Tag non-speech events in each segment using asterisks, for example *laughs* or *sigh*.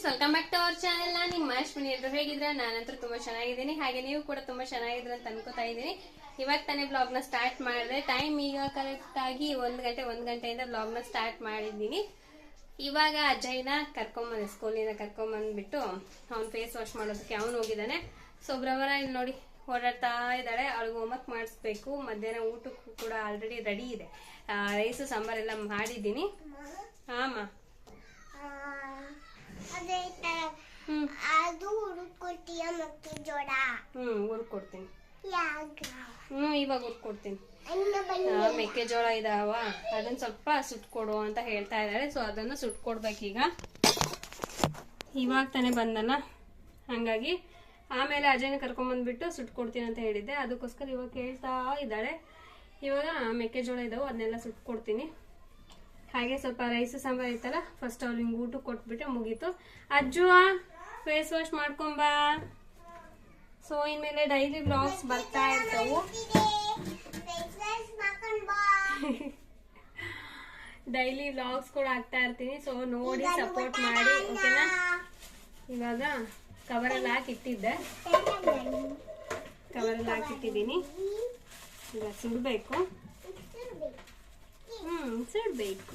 Friends welcome back to our channel. ನಾನು ನಿಮ್ಮ ಅಶ್ವಿನಿ ಎಲ್ಲರೂ ಹೇಗಿದ್ರೆ ನಾನಂತೂ ತುಂಬಾ ಚೆನ್ನಾಗಿದ್ದೀನಿ. ಹಾಗೆ ನೀವು ಕೂಡ ತುಂಬಾ ಚೆನ್ನಾಗಿದ್ರೆ ಅಂತ ಅನ್ಕೋತಾ ಇದ್ದೀನಿ. ಇವಾಗ ತಾನೇ ಬ್ಲಾಗ್ನ ಸ್ಟಾರ್ಟ್ ಮಾಡಿದೆ. ಟೈಮ್ ಈಗ ಕರೆಕ್ಟ್ ಆಗಿ ಒಂದು ಗಂಟೆ, ಒಂದು ಗಂಟೆಯಿಂದ ಬ್ಲಾಗ್ನ ಸ್ಟಾರ್ಟ್ ಮಾಡಿದ್ದೀನಿ. ಇವಾಗ ಅಜಯ್ನ ಕರ್ಕೊಂಬಂದೆ ಸ್ಕೂಲಿಂದ ಕರ್ಕೊಂಬಂದ್ಬಿಟ್ಟು ಅವ್ನ ಫೇಸ್ ವಾಶ್ ಮಾಡೋದಕ್ಕೆ ಅವನು ಹೋಗಿದ್ದಾನೆ. ಸೊ ಬ್ರವರ ಇಲ್ಲಿ ನೋಡಿ, ಓಡಾಡ್ತಾ ಇದ್ದಾಳೆ. ಅವಳಿಗೆ ಹೋಮ್ವರ್ಕ್ ಮಾಡಿಸ್ಬೇಕು. ಮಧ್ಯಾಹ್ನ ಊಟಕ್ಕೂ ಕೂಡ ಆಲ್ರೆಡಿ ರೆಡಿ ಇದೆ. ರೈಸು ಸಾಂಬಾರೆಲ್ಲ ಮಾಡಿದ್ದೀನಿ. ಆಮ. ಅದೇ ಹ್ಮ್. ಮತ್ತೆ ಜೋಡ ಇವಾಗ ಮೆಕ್ಕೆಜೋಳ ಇದಾವ. ಅದನ್ನ ಸ್ವಲ್ಪ ಸುಟ್ಕೊಡು ಅಂತ ಹೇಳ್ತಾ ಇದಾರೆ. ಸೊ ಅದನ್ನು ಸುಟ್ಕೊಡ್ಬೇಕೀಗ ಇವಾಗ ತಾನೇ ಬಂದಲ್ಲ ಹಂಗಾಗಿ ಆಮೇಲೆ ಅಜಯ್ನ ಕರ್ಕೊಂಬಂದ್ಬಿಟ್ಟು ಸುಟ್ಕೊಡ್ತೀನಿ ಅಂತ ಹೇಳಿದ್ದೆ. ಅದಕ್ಕೋಸ್ಕರ ಇವಾಗ ಕೇಳ್ತಾ ಇದ್ದಾಳೆ. ಇವಾಗ ಮೆಕ್ಕೆಜೋಳ ಇದಾವೆ ಅದನ್ನೆಲ್ಲ ಸುಟ್ಕೊಡ್ತೀನಿ ಹಾಗೆ ಸ್ವಲ್ಪ ರೈಸ್ ಸಾಂಬಾರ್ ಇತ್ತಲ್ಲ ಫಸ್ಟ್ ಅವ್ರು ಹಿಂಗೆ ಊಟ ಕೊಟ್ಬಿಟ್ಟು ಮುಗೀತು. ಅಜ್ಜು ಫೇಸ್ ವಾಶ್ ಮಾಡ್ಕೊಂಬಾ ಸೊ ಇನ್ಮೇಲೆ ಡೈಲಿ ಬ್ಲಾಗ್ಸ್ ಬರ್ತಾ ಇರ್ತವು. *laughs* ಡೈಲಿ ವ್ಲಾಗ್ಸ್ ಕೂಡ ಆಗ್ತಾ ಇರ್ತೀನಿ. ಸೊ ನೋಡಿ ಸಪೋರ್ಟ್ ಮಾಡಿ ಓಕೆನಾ ಇವಾಗ ಕವರಲ್ಲಿ ಹಾಕಿಟ್ಟಿದ್ದೆ. ಕವರಲ್ಲಿ ಹಾಕಿಟ್ಟಿದ್ದೀನಿ. ಈಗ ಸುಡಬೇಕು. ಹ್ಮ್ ಸುಡಬೇಕು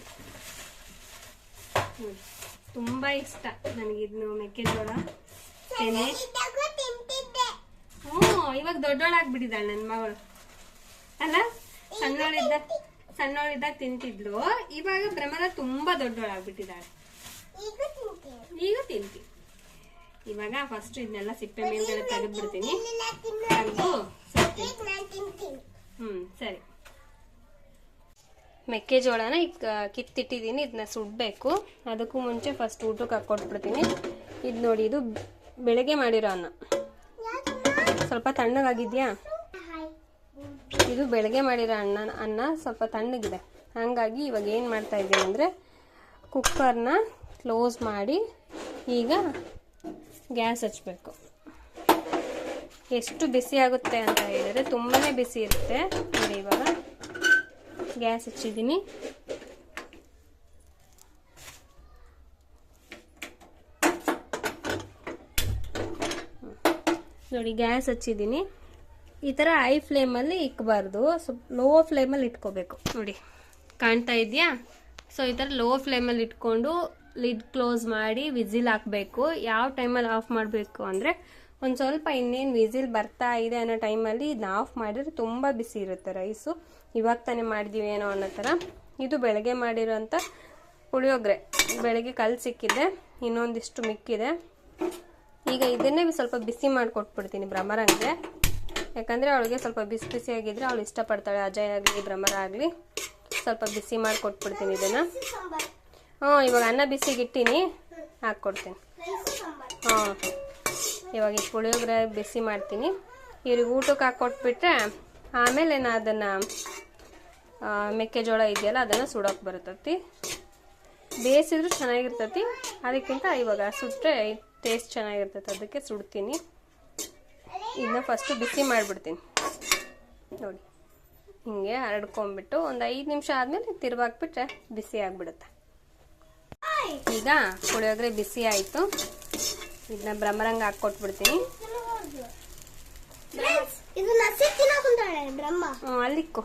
ತುಂಬಾ ಇಷ್ಟ ನನಗಿದ್ನು ಮೆಕ್ಕೆಜೋಳ. ತೆನೆ ಹ್ಞೂ ಇವಾಗ ದೊಡ್ಡೋಳಾಗ್ಬಿಟ್ಟಿದ್ದಾಳೆ ನನ್ನ ಮಗಳು. ಅಲ್ಲ ಸಣ್ಣವಳಿದ್ದ ಸಣ್ಣವಳಿದ್ದಾಗ ತಿಂತಿದ್ಲು. ಇವಾಗ ಭ್ರಮರ ತುಂಬಾ ದೊಡ್ಡೋಳಾಗ್ಬಿಟ್ಟಿದ್ದಾಳೆ ಈಗ ತಿಂತಿ. ಇವಾಗ ಫಸ್ಟ್ ಇದನ್ನೆಲ್ಲ ಸಿಪ್ಪೆ ಮೇಲ್ಗಡೆ ತೆಗೆದ್ಬಿಡ್ತೀನಿ. ಹ್ಮ್ ಸರಿ. ಮೆಕ್ಕೆಜೋಳನ ಈಗ ಕಿತ್ತಿಟ್ಟಿದ್ದೀನಿ ಇದನ್ನ ಸುಡಬೇಕು. ಅದಕ್ಕೂ ಮುಂಚೆ ಫಸ್ಟ್ ಊಟಕ್ಕೆ ಹಾಕ್ಕೊಟ್ಬಿಡ್ತೀನಿ. ಇದು ನೋಡಿ, ಇದು ಬೆಳಗ್ಗೆ ಮಾಡಿರೋ ಅನ್ನ. ಸ್ವಲ್ಪ ತಣ್ಣಗಾಗಿದೆಯಾ? ಇದು ಬೆಳಗ್ಗೆ ಮಾಡಿರೋ ಅನ್ನ ಅನ್ನ ಸ್ವಲ್ಪ ತಣ್ಣಗಿದೆ. ಹಾಗಾಗಿ ಇವಾಗ ಏನು ಮಾಡ್ತಾ ಇದ್ದೀನಿ ಅಂದರೆ, ಕುಕ್ಕರ್ನ ಕ್ಲೋಸ್ ಮಾಡಿ ಈಗ ಗ್ಯಾಸ್ ಹಚ್ಚಬೇಕು ಎಷ್ಟು ಬಿಸಿ ಆಗುತ್ತೆ ಅಂತ ಹೇಳಿದರೆ ತುಂಬಾ ಬಿಸಿ ಇರುತ್ತೆ. ನೋಡಿ ಇವಾಗ. ಗ್ಯಾಸ್ ಹಚ್ಚಿದ್ದೀನಿ. ನೋಡಿ, ಗ್ಯಾಸ್ ಹಚ್ಚಿದ್ದೀನಿ. ಈ ಥರ ಹೈ ಫ್ಲೇಮಲ್ಲಿ ಇಕ್ಕಬಾರ್ದು ಸ್ವಲ್ಪ ಲೋ ಫ್ಲೇಮಲ್ಲಿ ಇಟ್ಕೋಬೇಕು. ನೋಡಿ, ಕಾಣ್ತಾ ಇದೆಯಾ? ಸೊ ಈ ಥರ ಲೋ ಫ್ಲೇಮಲ್ಲಿ ಇಟ್ಕೊಂಡು ಲಿಡ್ ಕ್ಲೋಸ್ ಮಾಡಿ ವಿಸಿಲ್ ಹಾಕಬೇಕು. ಯಾವ ಟೈಮಲ್ಲಿ ಆಫ್ ಮಾಡಬೇಕು ಅಂದರೆ ಒಂದು ಸ್ವಲ್ಪ ಇನ್ನೇನು ವಿಝಿಲ್ ಬರ್ತಾ ಇದೆ ಅನ್ನೋ ಟೈಮಲ್ಲಿ ಇದನ್ನ ಆಫ್ ಮಾಡಿದ್ರೆ ತುಂಬ ಬಿಸಿ ಇರುತ್ತೆ ರೈಸು ಇವಾಗ ತಾನೇ ಮಾಡಿದ್ದೀವಿ ಏನೋ ಅನ್ನೋ ಥರ. ಇದು ಬೆಳಗ್ಗೆ ಮಾಡಿರೋಂಥ ಪುಳಿಯೋಗರೆ. ಬೆಳಗ್ಗೆ ಕಲ್ ಸಿಕ್ಕಿದೆ, ಇನ್ನೊಂದಿಷ್ಟು ಮಿಕ್ಕಿದೆ. ಈಗ ಇದನ್ನೇ ಸ್ವಲ್ಪ ಬಿಸಿ ಮಾಡಿಕೊಟ್ಬಿಡ್ತೀನಿ ಭ್ರಮರಂಗೆ ಯಾಕಂದರೆ ಅವಳಿಗೆ ಸ್ವಲ್ಪ ಬಿಸಿ ಬಿಸಿ ಆಗಿದ್ರೆ ಅವಳು ಇಷ್ಟಪಡ್ತಾಳೆ, ಅಜಯ್ ಆಗಲಿ, ಭ್ರಮರ ಆಗಲಿ. ಸ್ವಲ್ಪ ಬಿಸಿ ಮಾಡಿಕೊಟ್ಬಿಡ್ತೀನಿ ಇದನ್ನು. ಹ್ಞೂ, ಇವಾಗ ಅನ್ನ ಬಿಸಿಗಿಟ್ಟಿನಿ ಹಾಕ್ಕೊಡ್ತೀನಿ. ಹಾಂ ಇವಾಗ ಈ ಪುಳಿಯೋಗರೆ ಬಿಸಿ ಮಾಡ್ತೀನಿ. ಇವ್ರಿಗೆ ಊಟಕ್ಕೆ ಹಾಕ್ಕೊಟ್ಬಿಟ್ರೆ ಆಮೇಲೆ ನಾ ಅದನ್ನು ಮೆಕ್ಕೆಜೋಳ ಇದೆಯಲ್ಲ ಅದನ್ನು ಸುಡೋಕೆ ಬರ್ತತಿ ಬೇಯಿಸಿದ್ರು ಚೆನ್ನಾಗಿರ್ತತಿ. ಅದಕ್ಕಿಂತ ಇವಾಗ ಸುಟ್ಟರೆ ಟೇಸ್ಟ್ ಚೆನ್ನಾಗಿರ್ತೈತೆ ಅದಕ್ಕೆ ಸುಡ್ತೀನಿ. ಇದನ್ನ ಫಸ್ಟು ಬಿಸಿ ಮಾಡಿಬಿಡ್ತೀನಿ. ನೋಡಿ ಹಿಂಗೆ ಹರಡ್ಕೊಂಬಿಟ್ಟು ಒಂದು ಐದು ನಿಮಿಷ ಆದಮೇಲೆ ತಿರ್ವಾಕ್ಬಿಟ್ರೆ ಬಿಸಿ ಆಗಿಬಿಡುತ್ತೆ. ಈಗ ಪುಳಿಯೋಗರೆ ಬಿಸಿ ಆಯಿತು. ಇದನ್ನ ಬ್ರಹ್ಮರಂಗ ಹಾಕ್ಕೊಟ್ಬಿಡ್ತೀನಿ. ಅಲ್ಲಿಕ್ಕೋ.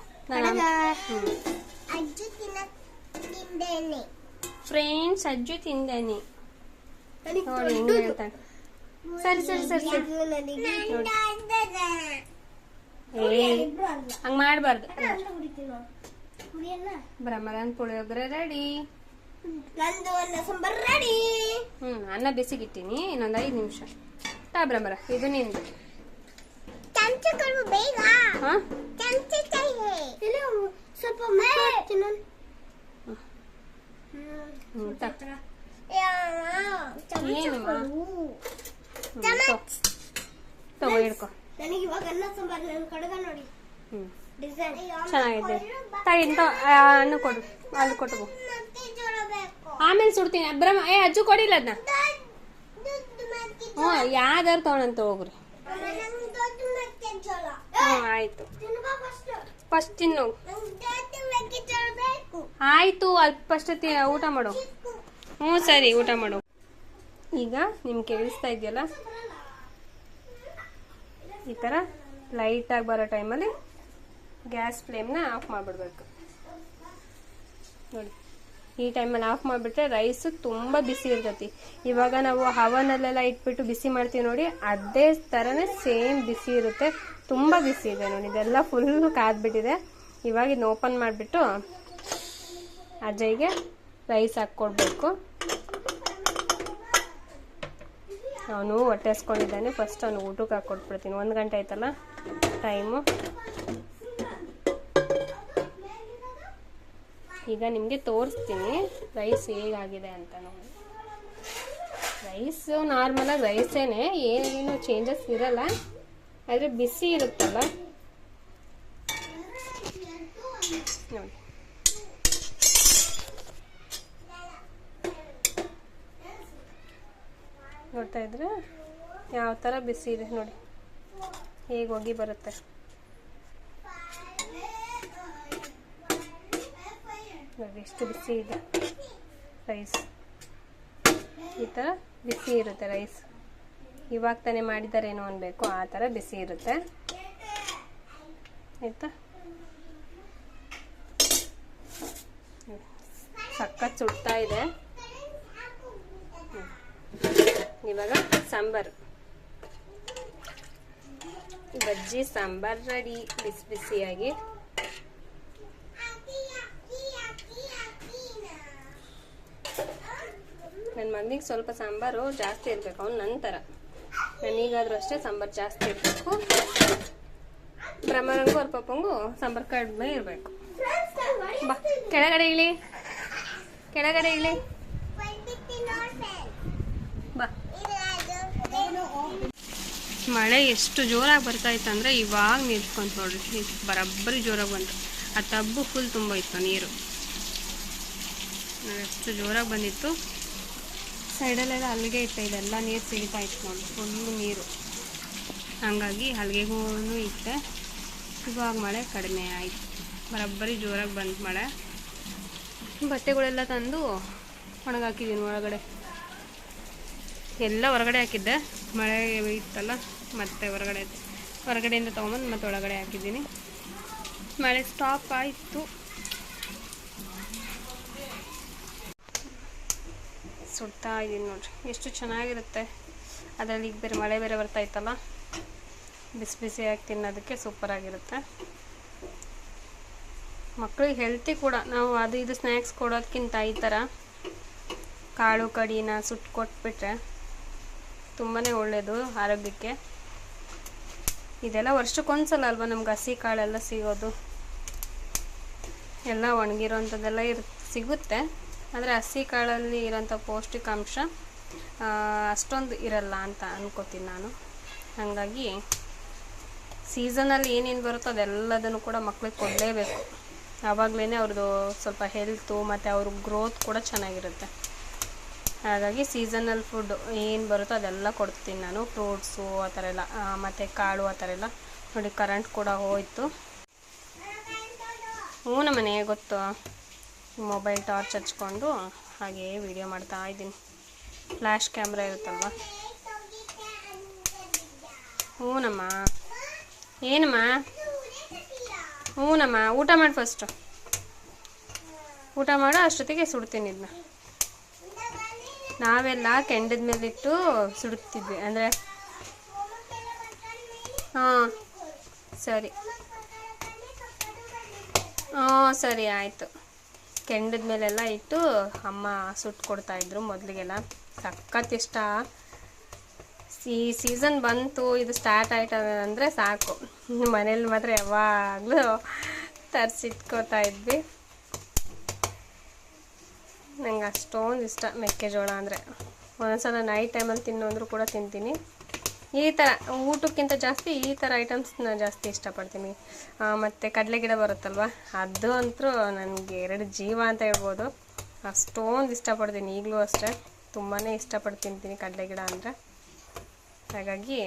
ಫ್ರೆಂಡ್ಸ್ ಅಜ್ಜು ತಿಂದೇನೆ. ನೋಡಿ ಹಿಂಗೆ ಹೇಳ್ತಾಳೆ ಸರಿ ಸರಿ ಸರಿ ಸರಿ. ಅಲ್ಲ ಹಂಗೆ ಮಾಡಬಾರ್ದು. ನೋಡು. ಭ್ರಮರನ್ ಪುಳಿಯೋಗರೆ ರೆಡಿ ನಂದು ಅನ್ನ ಸಾಂಬಾರ್ ರೆಡಿ ಹ್ಞೂ ಅನ್ನ ಬಿಸಿಗಿಟ್ಟಿನಿ ಇನ್ನೊಂದು ಐದು ನಿಮಿಷ. ತಾ ಬ್ರಹ್ಮರ ಇದು ನಿಂದು. ಚಮಚ ಕೊಡು ಬೇಗ ಹಾಂ ಚಮಚ चाहिए ಇಲ್ಲ ಸ್ವಲ್ಪ ಮಾಡ್ತೀನಿ ಹ್ಞೂ ತಾ ಚಮಚ ಏನಮ್ಮ? ಕೊಡು ಹ್ಞೂ ತಗೋ ತಗೋ ಹಿಡ್ಕೊ ನನಗೆ ಇವಾಗ ಅನ್ನ ಸಾಂಬಾರ್ ನನ್ನ ಕಡಗ ನೋಡಿ ಹ್ಞೂ ಡಿಸೈನ್ ಚೆನ್ನಾಗಿದೆ ತಗಿ ಇಂತ ಹಣ್ಣು ಕೊಡು ಅಲ್ಲಿ ಕೊಟ್ಟು ಮತ್ತೆ ಜೋಳ ಬೇಕು ಆಮೇಲೆ ಸುಡ್ತೀನಿ ಬ್ರಹ್ಮ ಏ ಅಜ್ಜು ಕೊಡಿಲ್ಲ ಅದನ್ನ ದೊಡ್ಡ ಮತ್ತೆ ಹ್ಞೂ ಯಾವ್ದಾರು ತೊಗೊಂಡಂತ ಹೋಗ್ರಿ ಆಯಿತು. ಫಸ್ಟ್ ತಿನ್ನು. ಆಯಿತು ಅಲ್ಲಿ ಫಸ್ಟ್ ಊಟ ಮಾಡು. ಹ್ಞೂ ಸರಿ ಊಟ ಮಾಡು. ಈಗ ನಿಮ್ಗೆ ಕೇಳಿಸ್ತಾ ಇದೆಯಲ್ಲ? ಈ ಥರ ಲೈಟಾಗಿ ಬರೋ ಟೈಮಲ್ಲಿ ಗ್ಯಾಸ್ ಫ್ಲೇಮ್ನ ಆಫ್ ಮಾಡಿಬಿಡ್ಬೇಕು. ನೋಡಿ. ಈ ಟೈಮಲ್ಲಿ ಆಫ್ ಮಾಡಿಬಿಟ್ರೆ ರೈಸು ತುಂಬ ಬಿಸಿ ಇರ್ತೈತಿ. ಇವಾಗ ನಾವು ಹವನಲ್ಲೆಲ್ಲ ಇಟ್ಬಿಟ್ಟು ಬಿಸಿ ಮಾಡ್ತೀವಿ ನೋಡಿ, ಅದೇ ಥರನೇ ಸೇಮ್ ಬಿಸಿ ಇರುತ್ತೆ. ತುಂಬ ಬಿಸಿ ಇದೆ ನೋಡಿ, ಇದೆಲ್ಲ ಫುಲ್ ಕಾದ್ಬಿಟ್ಟಿದೆ. ಇವಾಗ ಇದನ್ನ ಓಪನ್ ಮಾಡಿಬಿಟ್ಟು ಅಜ್ಜಿಗೆ ರೈಸ್ ಹಾಕ್ಕೊಡ್ಬೇಕು. ಅವನು ಹೊಟ್ಟೆ ಹಸ್ಕೊಂಡಿದ್ದಾನೆ. ಫಸ್ಟ್ ಅವನು ಊಟಕ್ಕೆ ಹಾಕ್ಕೊಟ್ಬಿಡ್ತೀನಿ. ಒಂದು ಗಂಟೆ ಆಯ್ತಲ್ಲ? ಟೈಮು ಈಗ ನಿಮಗೆ ತೋರಿಸ್ತೀನಿ. ರೈಸ್ ಹೇಗಾಗಿದೆ ಅಂತ ನೋಡಿ. ರೈಸ್ ನಾರ್ಮಲಾಗಿ ರೈಸೇನೆ ಏನು ಚೇಂಜಸ್ ಇರಲ್ಲ. ಆದರೆ ಬಿಸಿ ಇರುತ್ತಲ್ಲ. ನೋಡಿ. ನೋಡ್ತಾ ಇದ್ರೆ ಯಾವ ಥರ ಬಿಸಿ ಇದೆ ನೋಡಿ. ಹೇಗೆ ಹೋಗಿ ಬರುತ್ತೆ. ನೋಡಿ ಎಷ್ಟು ಬಿಸಿ ಇದೆ? ರೈಸ್ ಈ ಥರ ಬಿಸಿ ಇರುತ್ತೆ ರೈಸ್ ಇವಾಗ ತಾನೇ ಮಾಡಿದಾರೇನೋ ಅನ್ಬೇಕು, ಆ ಥರ ಬಿಸಿ ಇರುತ್ತೆ. ಆಯಿತಾ? ಸಕ್ಕತ್ ಸುಡ್ತಾ ಇದೆ. ಇವಾಗ ಸಾಂಬಾರು. ಬಜ್ಜಿ ಸಾಂಬಾರ್ ರೆಡಿ, ಬಿಸಿ ಬಿಸಿಯಾಗಿ ನನ್ನ ಮಗನಿಗೆ ಸ್ವಲ್ಪ ಸಾಂಬಾರು ಜಾಸ್ತಿ ಇರಬೇಕು ಅವ್ನು ನಂತರ. ನನಗಾದ್ರೂ ಅಷ್ಟೇ ಸಾಂಬಾರು ಜಾಸ್ತಿ ಇರಬೇಕು. ಬ್ರಹ್ಮನಂಗು ಅವ್ರ ಪಪ್ಪಂಗು ಸಾಂಬಾರು ಕಡಿಮೆ ಇರಬೇಕು. ಬಾ, ಕೆಳಗಡೆ ಇಳಿ. ಕೆಳಗಡೆ ಇಳಿ. ಬಾ. ಮಳೆ ಎಷ್ಟು ಜೋರಾಗಿ ಬರ್ತಾ ಇತ್ತು ಅಂದರೆ ಇವಾಗ ನಿಂತ್ಕೊಂತ ನೋಡ್ರಿ. ಬರೋಬ್ಬರಿ ಜೋರಾಗಿ ಬಂತು. ಆ ತಬ್ಬು ಫುಲ್ ತುಂಬ ಇತ್ತು ನೀರು ಎಷ್ಟು ಜೋರಾಗಿ ಬಂದಿತ್ತು. ಸೈಡಲ್ಲೆಲ್ಲ ಅಲ್ಲಿಗೆ ಇತ್ತು ಇದೆಲ್ಲ ನೀರು ಸಿಗ್ತಾ ಇತ್ತು ನೋಡಿ ಫುಲ್ಲು ನೀರು. ಹಾಗಾಗಿ ಹಲ್ಗೆಗೂ ಇತ್ತೆ ಇವಾಗ ಮಳೆ ಕಡಿಮೆ ಆಯಿತು. ಬರಬ್ಬರಿ ಜೋರಾಗಿ ಬಂತು ಮಳೆ. ಬಟ್ಟೆಗಳೆಲ್ಲ ತಂದು ಒಣಗಾಕಿದ್ದೀನಿ ಒಳಗಡೆ. ಎಲ್ಲ ಹೊರಗಡೆ ಹಾಕಿದ್ದೆ. ಮಳೆ ಇತ್ತಲ್ಲ, ಮತ್ತೆ ಹೊರಗಡೆ, ಹೊರಗಡೆಯಿಂದ ತೊಗೊಂಬಂದು ಮತ್ತೆ ಒಳಗಡೆ ಹಾಕಿದ್ದೀನಿ. ಮಳೆ ಸ್ಟಾಪ್ ಆಯಿತು. ಸುಡ್ತಾ ಇದ್ದೀನಿ ನೋಡ್ರಿ. ಎಷ್ಟು ಚೆನ್ನಾಗಿರುತ್ತೆ. ಅದರಲ್ಲಿ ಈಗ ಬೇರೆ ಮಳೆ ಬೇರೆ ಬರ್ತಾ ಇತ್ತಲ್ಲ? ಬಿಸಿ ಬಿಸಿಯಾಗಿ ತಿನ್ನೋದಕ್ಕೆ ಸೂಪರಾಗಿರುತ್ತೆ ಮಕ್ಕಳಿಗೆ ಹೆಲ್ತಿ ಕೂಡ, ನಾವು ಅದು ಇದು ಸ್ನ್ಯಾಕ್ಸ್ ಕೊಡೋದಕ್ಕಿಂತ ಈ ಥರ ಕಾಳು ಕಡಿನ ಸುಟ್ಟು ಕೊಟ್ಬಿಟ್ರೆ ತುಂಬಾ ಒಳ್ಳೆಯದು ಆರೋಗ್ಯಕ್ಕೆ. ಇದೆಲ್ಲ ವರ್ಷಕ್ಕೊಂದ್ಸಲ ಅಲ್ವಾ ನಮ್ಗೆ ಹಸಿ ಕಾಳೆಲ್ಲ ಸಿಗೋದು? ಎಲ್ಲ ಒಣಗಿರೋಂಥದ್ದೆಲ್ಲ ಇರ್, ಸಿಗುತ್ತೆ. ಆದರೆ ಹಸಿ ಕಾಳಲ್ಲಿ ಇರೋಂಥ ಪೌಷ್ಟಿಕಾಂಶ ಅಷ್ಟೊಂದು ಇರಲ್ಲ ಅಂತ ಅನ್ಕೋತೀನಿ ನಾನು. ಹಾಗಾಗಿ ಸೀಸನಲ್ಲಿ ಏನೇನು ಬರುತ್ತೋ ಅದೆಲ್ಲದನ್ನು ಕೂಡ ಮಕ್ಳಿಗೆ ಕೊಡಲೇಬೇಕು. ಆವಾಗಲೇ ಅವ್ರದ್ದು ಸ್ವಲ್ಪ ಹೆಲ್ತು ಮತ್ತು ಅವ್ರ ಗ್ರೋತ್ ಕೂಡ ಚೆನ್ನಾಗಿರುತ್ತೆ. ಹಾಗಾಗಿ ಸೀಸನಲ್ ಫುಡ್ ಏನು ಬರುತ್ತೋ ಅದೆಲ್ಲ ಕೊಡ್ತೀನಿ ನಾನು. ಫ್ರೂಟ್ಸು ಆ ಥರ ಎಲ್ಲ ಮತ್ತು ಕಾಳು ಆ ಥರ ಎಲ್ಲ. ನೋಡಿ ಕರೆಂಟ್ ಕೂಡ ಹೋಯಿತು. ಹ್ಞೂ ನಮ್ಮನೆ, ಗೊತ್ತು. ಮೊಬೈಲ್ ಟಾರ್ಚ್ ಹಚ್ಕೊಂಡು ಹಾಗೇ ವಿಡಿಯೋ ಮಾಡ್ತಾ ಇದ್ದೀನಿ. ಫ್ಲ್ಯಾಶ್ ಕ್ಯಾಮ್ರಾ ಇರುತ್ತಲ್ವ? ಹ್ಞೂನಮ್ಮ ಏನಮ್ಮ? ಹ್ಞೂನಮ್ಮ ಊಟ ಮಾಡಿ ಫಸ್ಟು ಊಟ ಮಾಡೋ, ಅಷ್ಟೊತ್ತಿಗೆ ಸುಡ್ತೀನಿ ಇದನ್ನ ನಾವೆಲ್ಲ ಕೆಂಡದ ಮೇಲಿಟ್ಟು ಸುಡುತ್ತಿದ್ವಿ. ಅಂದರೆ, ಹಾಂ, ಸರಿ. ಹಾಂ, ಸರಿ, ಆಯಿತು. ಕೆಂಡದ ಮೇಲೆಲ್ಲ ಇಟ್ಟು ಅಮ್ಮ ಸುಟ್ಟು ಕೊಡ್ತಾಯಿದ್ರು ಮೊದಲಿಗೆಲ್ಲ. ಸಖತ್ ಇಷ್ಟ. ಈ ಸೀಸನ್ ಬಂತು, ಇದು ಸ್ಟಾರ್ಟ್ ಆಯ್ತು ಅಂದರೆ ಸಾಕು. ಮನೇಲಿ ಮಾತ್ರ ಯಾವಾಗಲೂ ತರಿಸಿಟ್ಕೋತಾ ಇದ್ವಿ. ನಂಗೆ ಅಷ್ಟೊಂದು ಇಷ್ಟ ಮೆಕ್ಕೆಜೋಳ ಅಂದರೆ. ಒಂದೊಂದ್ಸಲ ನೈಟ್ ಟೈಮಲ್ಲಿ ತಿನ್ನು ಅಂದರೂ ಕೂಡ ತಿಂತೀನಿ. ಈ ಥರ ಊಟಕ್ಕಿಂತ ಜಾಸ್ತಿ ಈ ಥರ ಐಟಮ್ಸ್ನ ಜಾಸ್ತಿ ಇಷ್ಟಪಡ್ತೀನಿ. ಮತ್ತು ಕಡಲೆ ಗಿಡ ಬರುತ್ತಲ್ವ, ಅದು ಅಂತೂ ನನಗೆ ಎರಡು ಜೀವ ಅಂತ ಹೇಳ್ಬೋದು. ಅಷ್ಟೊಂದು ಇಷ್ಟಪಡ್ತೀನಿ, ಈಗಲೂ ಅಷ್ಟೇ. ತುಂಬಾ ಇಷ್ಟಪಟ್ಟು ತಿಂತೀನಿ ಕಡಲೆ ಗಿಡ ಅಂದರೆ. ಹಾಗಾಗಿ,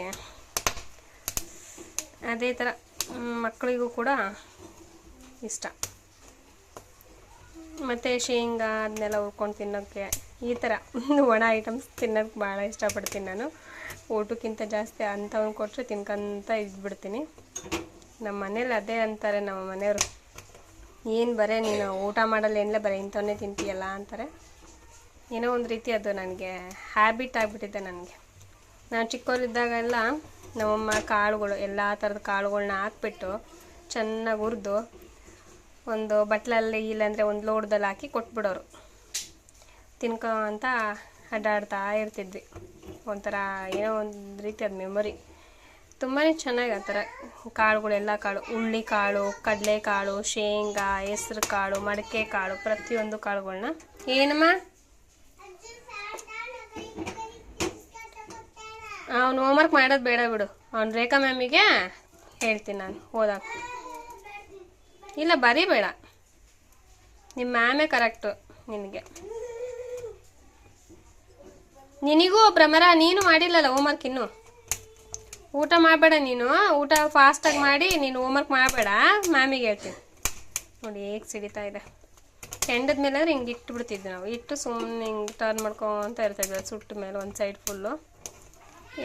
ಅದೇ ಥರ ಮಕ್ಕಳಿಗೂ ಕೂಡ ಇಷ್ಟ. ಮತ್ತು ಶೇಂಗಾ, ಅದನ್ನೆಲ್ಲ ಹುರ್ಕೊಂಡು ತಿನ್ನೋಕ್ಕೆ ಈ ಥರ ಒಣ ಐಟಮ್ಸ್ ತಿನ್ನೋಕ್ಕೆ ಭಾಳ ಇಷ್ಟಪಡ್ತೀನಿ ನಾನು. ಊಟಕ್ಕಿಂತ ಜಾಸ್ತಿ ಅಂಥವ್ನು ಕೊಟ್ಟರೆ ತಿನ್ಕೊಂತ ಇದ್ಬಿಡ್ತೀನಿ. ನಮ್ಮ ಮನೇಲಿ ಅದೇ ಅಂತಾರೆ ನಮ್ಮ ಮನೆಯವರು. ಏನು ಬರೇ, ನೀನು ಊಟ ಮಾಡಲ್ಲ ಏನಿಲ್ಲ ಬರೀ ಇಂಥವನ್ನೇ ತಿಂತೀಯಲ್ಲ? ಅಂತಾರೆ. ಏನೋ ಒಂದು ರೀತಿ ಅದು ನನಗೆ ಹ್ಯಾಬಿಟ್ ಆಗಿಬಿಟ್ಟಿದೆ ನನಗೆ. ನಾನು ಚಿಕ್ಕವರಿದ್ದಾಗೆಲ್ಲ ನಮ್ಮಮ್ಮ ಕಾಳುಗಳು, ಎಲ್ಲ ಥರದ ಕಾಳುಗಳನ್ನ ಹಾಕ್ಬಿಟ್ಟು ಚೆನ್ನಾಗಿ ಹುರಿದು ಒಂದು ಬಟ್ಲಲ್ಲಿ ಇಲ್ಲಾಂದರೆ ಒಂದು ಲೋಡ್ದಲ್ಲಿ ಹಾಕಿ ಕೊಟ್ಬಿಡೋರು. ತಿನ್ಕೋ ಅಂತ ಅಡ್ಡಾಡ್ತಾ ಇರ್ತಿದ್ವಿ. ಒಂಥರ ಏನೋ ಒಂದು ರೀತಿ ಅದು ಮೆಮೊರಿ ತುಂಬಾ ಚೆನ್ನಾಗಿ ಆ ಥರ. ಕಾಳುಗಳೆಲ್ಲ ಕಾಳು ಹುಳ್ಳಿ ಕಾಳು, ಕಡಲೆಕಾಳು, ಶೇಂಗಾ, ಹೆಸ್ರು ಕಾಳು, ಮಡಕೆ ಕಾಳು, ಪ್ರತಿಯೊಂದು ಕಾಳುಗಳನ್ನ ಏನಮ್ಮ? ಅವ್ನು ಹೋಮ್ವರ್ಕ್ ಮಾಡೋದು ಬೇಡ ಬಿಡು. ಅವ್ನು ರೇಖಾ ಮ್ಯಾಮಿಗೆ ಹೇಳ್ತೀನಿ ನಾನು, ಓದಾಕ. ಇಲ್ಲ, ಬರೀಬೇಡ. ನಿಮ್ಮ ಮ್ಯಾಮೇ ಕರೆಕ್ಟು ನಿನಗೆ. ನಿನಗೂ ಭ್ರಮರ, ನೀನು ಮಾಡಿಲ್ಲಲ್ಲ ಹೋಮ್ವರ್ಕ್ ಇನ್ನು. ಊಟ ಮಾಡಬೇಡ ನೀನು. ಊಟ ಫಾಸ್ಟಾಗಿ ಮಾಡಿ ನೀನು ಹೋಮ್ವರ್ಕ್ ಮಾಡಬೇಡ. ಮ್ಯಾಮಿಗೆ ಹೇಳ್ತೀನಿ. ನೋಡಿ ಹೇಗೆ ಸಿಡಿತಾ ಇದೆ. ಕೆಂಡದ ಮೇಲೆ ಅಂದ್ರೆ ಹಿಂಗೆ ಇಟ್ಟು ಬಿಡ್ತಿದ್ವಿ ನಾವು. ಇಟ್ಟು ಸುಮ್ಮನೆ ಹಿಂಗೆ ಟರ್ನ್ ಮಾಡ್ಕೊತ ಇರ್ತಾಯಿದ್ವಿ ಸುಟ್ಟ ಮೇಲೆ ಒಂದು ಸೈಡ್ ಫುಲ್ಲು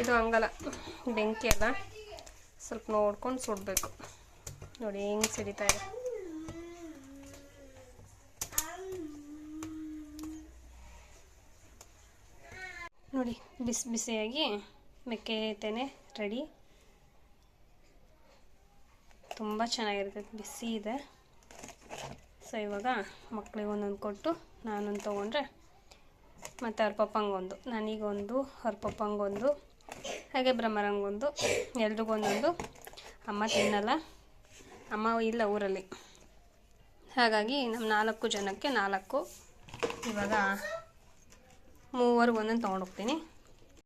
ಇದು ಹಂಗಲ್ಲ. ಬೆಂಕಿ ಅಲ್ಲ ಸ್ವಲ್ಪ ನೋಡ್ಕೊಂಡು ಸುಡಬೇಕು. ನೋಡಿ ಹೆಂಗೆ ಸಿಡಿತಾ ಇದೆ. ನೋಡಿ, ಬಿಸಿ ಬಿಸಿಯಾಗಿ ಮೆಕ್ಕೆ ತೆನೆ ರೆಡಿ ತುಂಬ ಚೆನ್ನಾಗಿರುತ್ತೆ, ಬಿಸಿ ಇದೆ. ಸೊ ಇವಾಗ ಮಕ್ಕಳಿಗೆ ಒಂದೊಂದು ಕೊಟ್ಟು ನಾನೊಂದು ತೊಗೊಂಡ್ರೆ ಮತ್ತು ಅವ್ರ ಪಪ್ಪಂಗೊಂದು ನನಗೊಂದು ಅವ್ರ ಪಪ್ಪಂಗೊಂದು ಹಾಗೆ ಬ್ರಹ್ಮರಂಗೊಂದು ಎಲ್ರಿಗೂ ಒಂದೊಂದು. ಅಮ್ಮ ತಿನ್ನಲ್ಲ, ಅಮ್ಮ ಇಲ್ಲ ಊರಲ್ಲಿ. ಹಾಗಾಗಿ ನಮ್ಮ ನಾಲ್ಕು ಜನಕ್ಕೆ ನಾಲ್ಕು. ಇವಾಗ ಮೂವರೆಗೆ ಒಂದೊಂದು ತೊಗೊಂಡೋಗ್ತೀನಿ